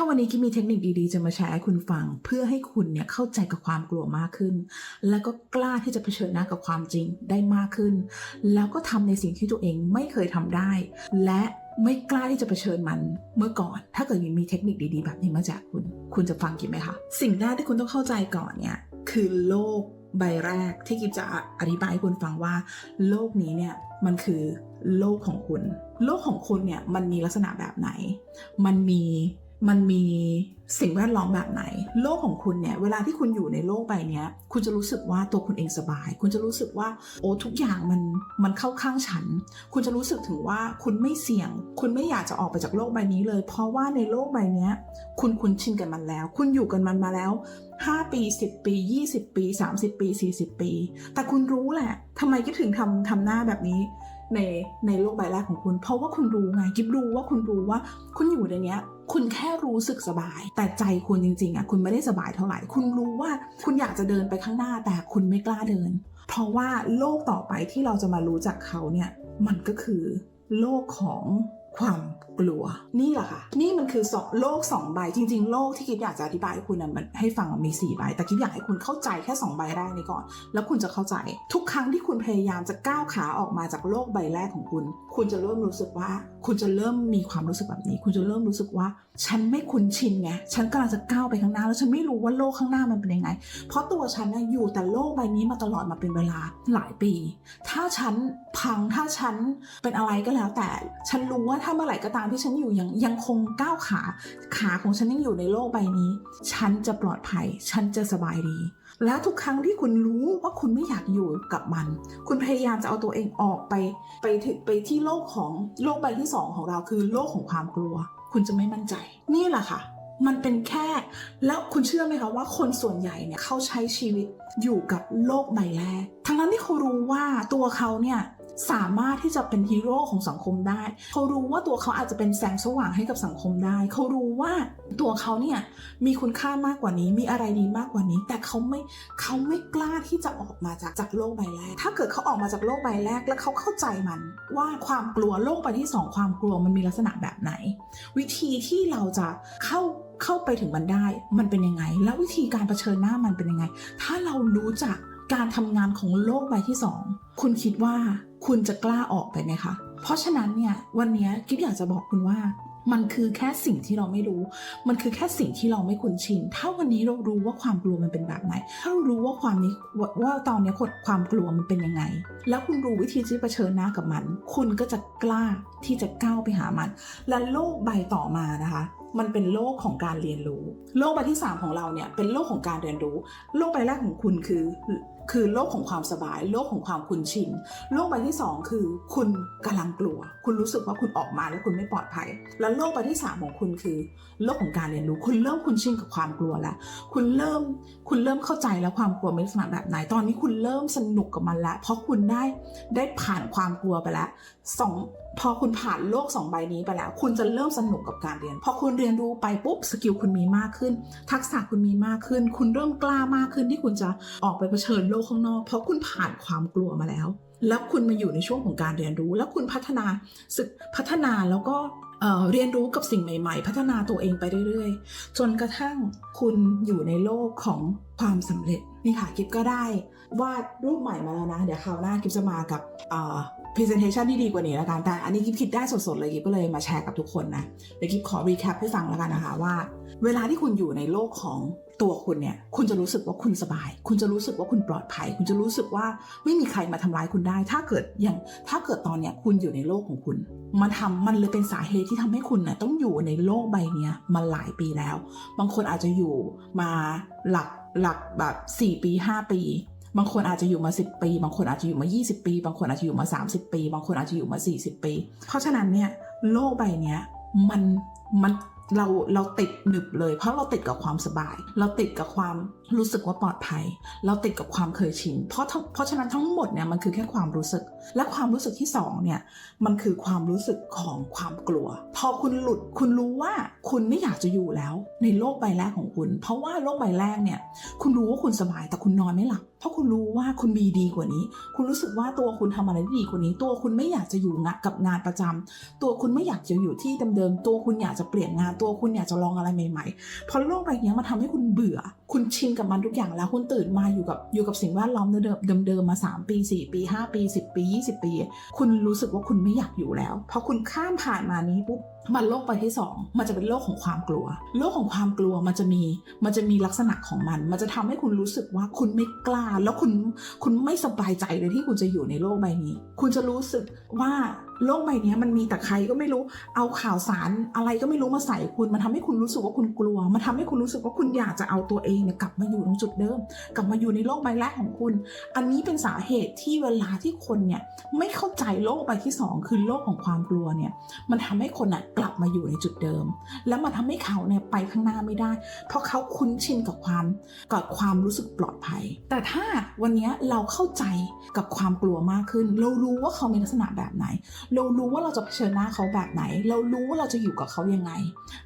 ถ้าวันนี้กิ๊บมีเทคนิคดีๆ จะมาแชร์ให้คุณฟัง เพื่อให้คุณเนี่ยเข้าใจกับความกลัวมากขึ้น แล้วก็กล้าที่จะเผชิญหน้ากับความจริงได้มากขึ้น แล้วก็ทำในสิ่งที่ตัวเองไม่เคยทำได้ และไม่กล้าที่จะเผชิญมันเมื่อก่อน ถ้าเกิดมีเทคนิคดีๆ แบบนี้มาแจกคุณ คุณจะฟังกิ๊ไหมคะ สิ่งแรกที่คุณต้องเข้าใจก่อนเนี่ยคือโลกใบแรกที่กิ๊จะอธิบายให้คุณฟังว่า โลกนี้เนี่ยมันคือโลกของคุณ โลกของคุณเนี่ยมันมีลักษณะแบบไหน มันมี มันมีสิ่งแวดล้อมแบบไหน โลกของคุณเนี่ย เวลาที่คุณอยู่ในโลกใบนี้คุณจะรู้สึกว่าตัวคุณเองสบาย คุณจะรู้สึกว่าโอ้ทุกอย่างมันมันเข้าข้างฉัน คุณจะรู้สึกถึงว่าคุณไม่เสี่ยง คุณไม่อยากจะออกไปจากโลกใบนี้เลย เพราะว่าในโลกใบนี้คุณคุ้นชินกับมันแล้ว คุณอยู่กันมันมาแล้ว 5 ปี 10 ปี 20 ปี 30 ปี 40 ปี แต่คุณรู้แหละทำไมกิ๊บถึงทำทำหน้าแบบนี้ ในในโลกใบแรกของคุณ เพราะว่าคุณรู้ไงกิ๊บรู้ว่าคุณรู้ว่า คุณอยู่ในเนี้ย คุณแค่รู้สึกสบาย แต่ใจคุณจริงๆอะคุณไม่ได้สบายเท่าไหร่ คุณรู้ว่าคุณอยากจะเดินไปข้างหน้าแต่คุณไม่กล้าเดิน เพราะว่าโลกต่อไปที่เราจะมารู้จักเขาเนี่ยมันก็คือโลกของ ความกลัว นี่แหละค่ะ นี่มันคือสองโลกสองใบ จริง ๆ โลกที่กิ๊บอยากจะอธิบายให้คุณนะมันให้ฟังมันมีสี่ใบ แต่กิ๊บอยากให้คุณเข้าใจแค่สองใบแรกนี้ก่อน แล้วคุณจะเข้าใจ ทุกครั้งที่คุณพยายามจะก้าวขาออกมาจากโลกใบแรกของคุณ คุณจะเริ่มรู้สึกว่า คุณจะเริ่มมีความรู้สึกแบบนี้ คุณจะเริ่มรู้สึกว่า ฉันไม่คุ้นชินไง ฉันกำลังจะก้าวไปข้างหน้า แล้วฉันไม่รู้ว่าโลกข้างหน้ามันเป็นยังไง เพราะตัวฉันนะอยู่แต่โลกใบนี้มาตลอดมาเป็นเวลาหลายปี ถ้าฉันพัง ถ้าฉันเป็นอะไรก็แล้วแต่ ฉันรู้ว่าถาเมื่อไหร่ก็ตามที่ฉันอยู่ยังยังคงก้าวขา ขาของฉันยังอยู่ในโลกใบนี้ ฉันจะปลอดภัย ฉันจะสบายดี และทุกครั้งที่คุณรู้ว่าคุณไม่อยากอยู่กับมัน คุณพยายามจะเอาตัวเองออกไปไปถึงไปที่โลกของโลกใบที่สองของเราคือโลกของความกลัว คุณจะไม่มั่นใจ นี่แหละค่ะมันเป็นแค่แล้วคุณเชื่อไหมคะว่าคนส่วนใหญ่เนี่ยเขาใช้ชีวิตอยู่กับโลกใบแรก ทั้งนั้นที่เขารู้ว่าตัวเขาเนี่ย สามารถที่จะเป็นฮีโร่ของสังคมได้ เขารู้ว่าตัวเขาอาจจะเป็นแสงสว่างให้กับสังคมได้ เขารู้ว่าตัวเขาเนี่ยมีคุณค่ามากกว่านี้ มีอะไรดีมากกว่านี้ แต่เขาไม่เขาไม่กล้าที่จะออกมาจากจากโลกใบแรก ถ้าเกิดเขาออกมาจากโลกใบแรก แล้วเขาเข้าใจมันว่าความกลัวโลกใบที่สองความกลัวมันมีลักษณะแบบไหน วิธีที่เราจะเข้าเข้าไปถึงมันได้ มันเป็นยังไง แล้ววิธีการเผชิญหน้ามันเป็นยังไง ถ้าเรารู้จักการทำงานของโลกใบที่สองคุณคิดว่า คุณจะกล้าออกไปไหมคะ เพราะฉะนั้นเนี่ยวันนี้กิ๊บอยากจะบอกคุณว่ามันคือแค่สิ่งที่เราไม่รู้ มันคือแค่สิ่งที่เราไม่คุ้นชิน ถ้าวันนี้เรารู้ว่าความกลัวมันเป็นแบบไหน ถ้าเรารู้ว่าความนี้ว่าตอนนี้คนความกลัวมันเป็นยังไง แล้วคุณรู้วิธีที่จะเผชิญหน้ากับมัน คุณก็จะกล้าที่จะก้าวไปหามัน และโลกใบต่อมานะคะ มันเป็นโลกของการเรียนรู้ โลกใบที่ 3 ของเราเนี่ยเป็นโลกของการเรียนรู้ โลกใบแรกของคุณคือ คือโลกของความสบาย โลกของความคุ้นชินโลกใบที่ 2 คือ คุณกำลังกลัว คุณรู้สึกว่าคุณออกมาแล้วคุณไม่ปลอดภัย แล้วโลกใบที่ 3 ของคุณคือ โลกของการเรียนรู้ คุณเริ่มคุ้นชินกับความกลัวแล้ว คุณเริ่มคุณเริ่มเข้าใจแล้วความกลัวเป็นลักษณะแบบไหน ตอนนี้คุณเริ่มสนุกกับมันแล้วเพราะคุณได้ได้ผ่านความกลัวไปแล้วสองพอคุณผ่านโลกสองใบนี้ไปแล้ว คุณจะเริ่มสนุกกับการเรียน พอคุณเรียนรู้ไปปุ๊บสกิลคุณมีมากขึ้น ทักษะคุณมีมากขึ้น คุณเริ่มกล้ามากขึ้นที่คุณจะออกไปเผชิญโลกข้างนอก เพราะคุณผ่านความกลัวมาแล้ว แล้วคุณมาอยู่ในช่วงของการเรียนรู้ แล้วคุณพัฒนาศึกพัฒนาแล้วก็เรียนรู้กับสิ่งใหม่ ๆ พัฒนาตัวเองไปเรื่อยๆ จนกระทั่งคุณอยู่ในโลกของความสำเร็จนี่ค่ะกิฟก็ได้วาดรูปใหม่มาแล้วนะ เดี๋ยวคราวหน้ากิฟจะมากับ presentation ที่ดีกว่านี้แล้วกัน แต่อันนี้กิฟคิดได้สดๆเลยกิฟก็เลยมาแชร์กับทุกคนนะเดี๋ยวกิฟขอ recap ให้ฟังแล้วกันนะคะว่า เวลาที่คุณอยู่ในโลกของตัวคุณเนี่ย คุณจะรู้สึกว่าคุณสบาย คุณจะรู้สึกว่าคุณปลอดภัย คุณจะรู้สึกว่าไม่มีใครมาทำร้ายคุณได้ ถ้าเกิดอย่างถ้าเกิดตอนเนี้ยคุณอยู่ในโลกของคุณ มันทำมันเลยเป็นสาเหตุที่ทำให้คุณน่ยต้องอยู่ในโลกใบเนี้ยมาหลายปีแล้ว บางคนอาจจะอยู่มาหลักหลักแบบ 4 ปี 5 ปี บางคนอาจจะอยู่มา 10 ปี บางคนอาจจะอยู่มา 20 ปี บางคนอาจจะอยู่มา 30 ปี บางคนอาจจะอยู่มา 40 ปี เพราะฉะนั้นเนี่ยโลกใบนี้มันมันเราเราติดหนึบเลย เพราะเราติดกับความสบาย เราติดกับความรู้สึกว่าปลอดภัย เราติดกับความเคยชินเพราะเพราะฉะนั้นทั้งหมดเนี่ยมันคือแค่ความรู้สึก และความรู้สึกที่สองเนี่ยมันคือความรู้สึกของความกลัว พอคุณหลุดคุณรู้ว่าคุณไม่อยากจะอยู่แล้วในโลกใบแรกของคุณ เพราะว่าโลกใบแรกเนี่ยคุณรู้ว่าคุณสบายแต่คุณนอนไม่หลับเพราะคุณรู้ว่าคุณมีดีกว่านี้ คุณรู้สึกว่าตัวคุณทำอะไรได้ดีกว่านี้ ตัวคุณไม่อยากจะอยู่งะกับงานประจำตัวคุณไม่อยากจะอยู่ที่เดิมๆ ตัวคุณอยากจะเปลี่ยนงาน ตัวคุณอยากจะลองอะไรใหม่ๆ เพราะโลกใบนี้มันทำให้คุณเบื่อ คุณชินกับมันทุกอย่างแล้ว คุณตื่นมาอยู่กับอยู่กับสิ่งแวดล้อมเดิมๆมมา3 ปี 4 ปี 5 ปี 10 ปี 20 ปี คุณรู้สึกว่าคุณไม่อยากอยู่แล้วพอคุณข้ามผ่านมานี้ปุ๊บ มันโลกใบที่สองมันจะเป็นโลกของความกลัวโลกของความกลัวมันจะมีมันจะมีลักษณะของมัน มันจะทำให้คุณรู้สึกว่าคุณไม่กล้า แล้วคุณคุณไม่สบายใจเลยที่คุณจะอยู่ในโลกใบนี้ คุณจะรู้สึกว่า โลกใบนี้มันมีแต่ใครก็ไม่รู้ เอาข่าวสารอะไรก็ไม่รู้มาใส่คุณ มันทำให้คุณรู้สึกว่าคุณกลัว มันทำให้คุณรู้สึกว่าคุณอยากจะเอาตัวเองเนี่ยกลับมาอยู่ตรงจุดเดิม กลับมาอยู่ในโลกใบแรกของคุณ อันนี้เป็นสาเหตุที่เวลาที่คนเนี่ยไม่เข้าใจโลกใบที่สองคือโลกของความกลัวเนี่ย มันทำให้คนอะกลับมาอยู่ในจุดเดิม แล้วมันทำให้เขาเนี่ยไปข้างหน้าไม่ได้ เพราะเขาคุ้นชินกับความกับความรู้สึกปลอดภัย แต่ถ้าวันนี้เราเข้าใจกับความกลัวมากขึ้น เรารู้ว่าเขามีลักษณะแบบไหนเรารู้ว่าเราจะเผชิญหน้าเขาแบบไหน เรารู้ว่าเราจะอยู่กับเขายังไง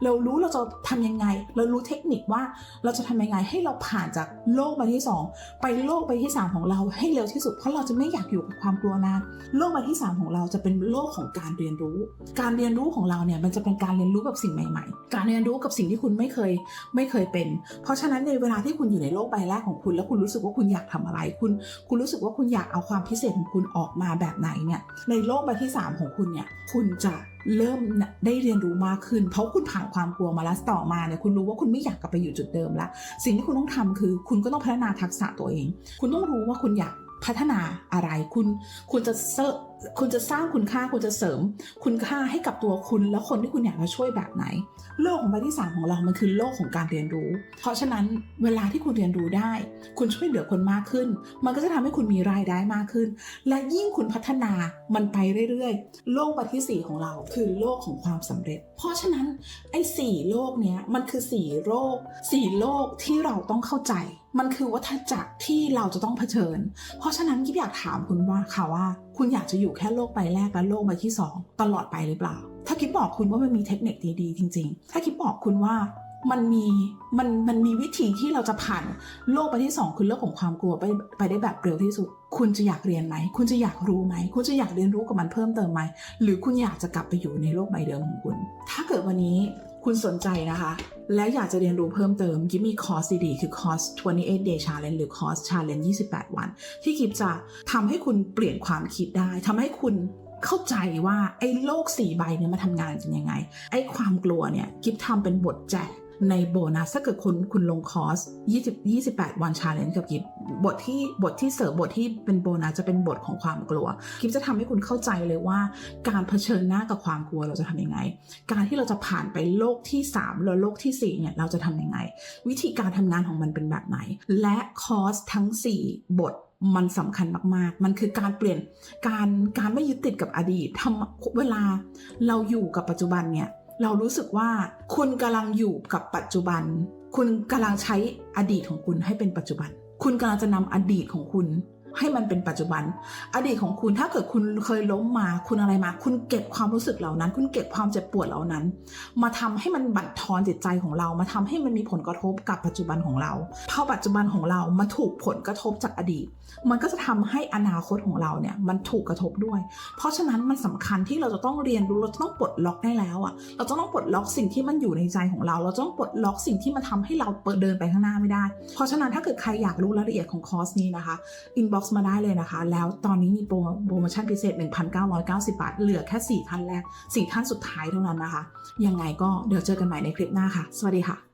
เรารู้เราจะทำยังไง เรารู้เทคนิคว่าเราจะทำยังไงให้เราผ่านจากโลกใบที่สองไปโลกใบที่สามของเราให้เร็วที่สุด เพราะเราจะไม่อยากอยู่กับความกลัวนานโลกใบที่ 3 ของเราจะเป็นโลกของการเรียนรู้ การเรียนรู้ของเราเนี่ยมันจะเป็นการเรียนรู้กับสิ่งใหม่ ๆ การเรียนรู้กับสิ่งที่คุณไม่เคยไม่เคยเป็น เพราะฉะนั้นในเวลาที่คุณอยู่ในโลกใบแรกของคุณ แล้วคุณรู้สึกว่าคุณอยากทำอะไรคุณ คุณรู้สึกว่าคุณอยากเอาความพิเศษของคุณออกมาแบบไหนเนี่ยในโลกใบที่ 3ของคุณเนี่ย คุณจะเริ่มได้เรียนรู้มากขึ้น เพราะคุณผ่านความกลัวมาแล้วต่อมาเนี่ยคุณรู้ว่าคุณไม่อยากกลับไปอยู่จุดเดิมละสิ่งที่คุณต้องทำคือ คุณก็ต้องพัฒนาทักษะตัวเอง คุณต้องรู้ว่าคุณอยากพัฒนาอะไรคุณคุณจะเซอร์ คุณจะสร้างคุณค่าคุณจะเสริม คุณค่าให้กับตัวคุณและคนที่คุณอยากจะช่วยแบบไหน โลกของใบที่สามของเรา มันคือโลกของการเรียนรู้ เพราะฉะนั้นเวลาที่คุณเรียนรู้ได้ คุณช่วยเหลือคนมากขึ้น มันก็จะทำให้คุณมีรายได้มากขึ้น และยิ่งคุณพัฒนามันไปเรื่อยๆ โลกใบที่สี่ของเรา คือโลกของความสำเร็จ เพราะฉะนั้นไอ้สี่โลกเนี้ยมันคือสี่โลกสี่โลกที่เราต้องเข้าใจมันคือวัฏจักรที่เราจะต้องเผชิญ เพราะฉะนั้นกิ๊บอยากถามคุณว่าค่ะว่าคุณอยากจะอยู่แค่โลกใบแรกและโลกใบที่สองตลอดไปหรือเปล่า ถ้ากิ๊บอกคุณว่ามันมีเทคนิคดีๆ จริง ๆ ถ้ากิ๊บอกคุณว่ามันมีมันมันมีวิธีที่เราจะผ่านโลกใบที่สองคือโลกของความกลัวไปไปได้แบบเร็วที่สุด คุณจะอยากเรียนไหม คุณจะอยากรู้ไหม คุณจะอยากเรียนรู้กับมันเพิ่มเติมไหม หรือคุณอยากจะกลับไปอยู่ในโลกใบเดิมของคุณ ถ้าเกิดวันนี้ คุณสนใจนะคะ และอยากจะเรียนรู้เพิ่มเติม กิฟมีคอร์สดีๆ คือคอร์ส 28 day challenge หรือคอร์ส challenge 28 วัน ที่กิฟจะทำให้คุณเปลี่ยนความคิดได้ทำให้คุณเข้าใจว่าไอ้โลกสี่ใบเนี่ยมาทำงานกันยังไง ไอ้ความกลัวเนี่ยกิฟทำเป็นบทแจก ในโบนัสถ้าเกิดคุณคุณลงคอร์ส20 28 วันชาเลนจ์กับกิฟบทที่บทที่เสริมบทที่เป็นโบนัสจะเป็นบทของความกลัวกิฟจะทำให้คุณเข้าใจเลยว่า การเผชิญหน้ากับความกลัวเราจะทำยังไง การที่เราจะผ่านไปโลกที่3แล้วโลกทีสี่ 4 เนี่ยเราจะทำยังไง วิธีการทำงานของมันเป็นแบบไหน และคอร์สทั้ง 4 บทมันสำคัญมากๆ มันคือการเปลี่ยนการการไม่ยึดติดกับอดีตทำเวลาเราอยู่กับปัจจุบันเนี่ย เรารู้สึกว่าคุณกำลังอยู่กับปัจจุบัน คุณกำลังใช้อดีตของคุณให้เป็นปัจจุบัน คุณกำลังจะนำอดีตของคุณ ให้มันเป็นปัจจุบัน อดีตของคุณถ้าเกิดคุณเคยล้มมาคุณอะไรมา คุณเก็บความรู้สึกเหล่านั้น คุณเก็บความเจ็บปวดเหล่านั้น มาทำให้มันบั่นทอนจิตใจของเรา มาทำให้มันมีผลกระทบกับปัจจุบันของเราพอปัจจุบันของเรามาถูกผลกระทบจากอดีต มันก็จะทำให้อนาคตของเราเนี่ยมันถูกกระทบด้วย เพราะฉะนั้นมันสำคัญที่เราจะต้องเรียนรู้เราจะต้องปลดล็อกได้แล้วอะเราจะต้องปลดล็อกสิ่งที่มันอยู่ในใจของเรา เราจะต้องปลดล็อกสิ่งที่มันทำให้เราเปิดเดินไปข้างหน้าไม่ได้ เพราะฉะนั้นถ้าเกิดใครอยากรู้รายละเอียดของคอร์สนี้นะคะอินบ็อกซ์มาได้เลยนะคะ แล้วตอนนี้มีโปรโปรโมชั่นพิเศษ 1,990 บาท เหลือแค่ 4 ท่านแรก 4 ท่านสุดท้ายเท่านั้นนะคะ ยังไงก็เดี๋ยวเจอกันใหม่ในคลิปหน้าค่ะ สวัสดีค่ะ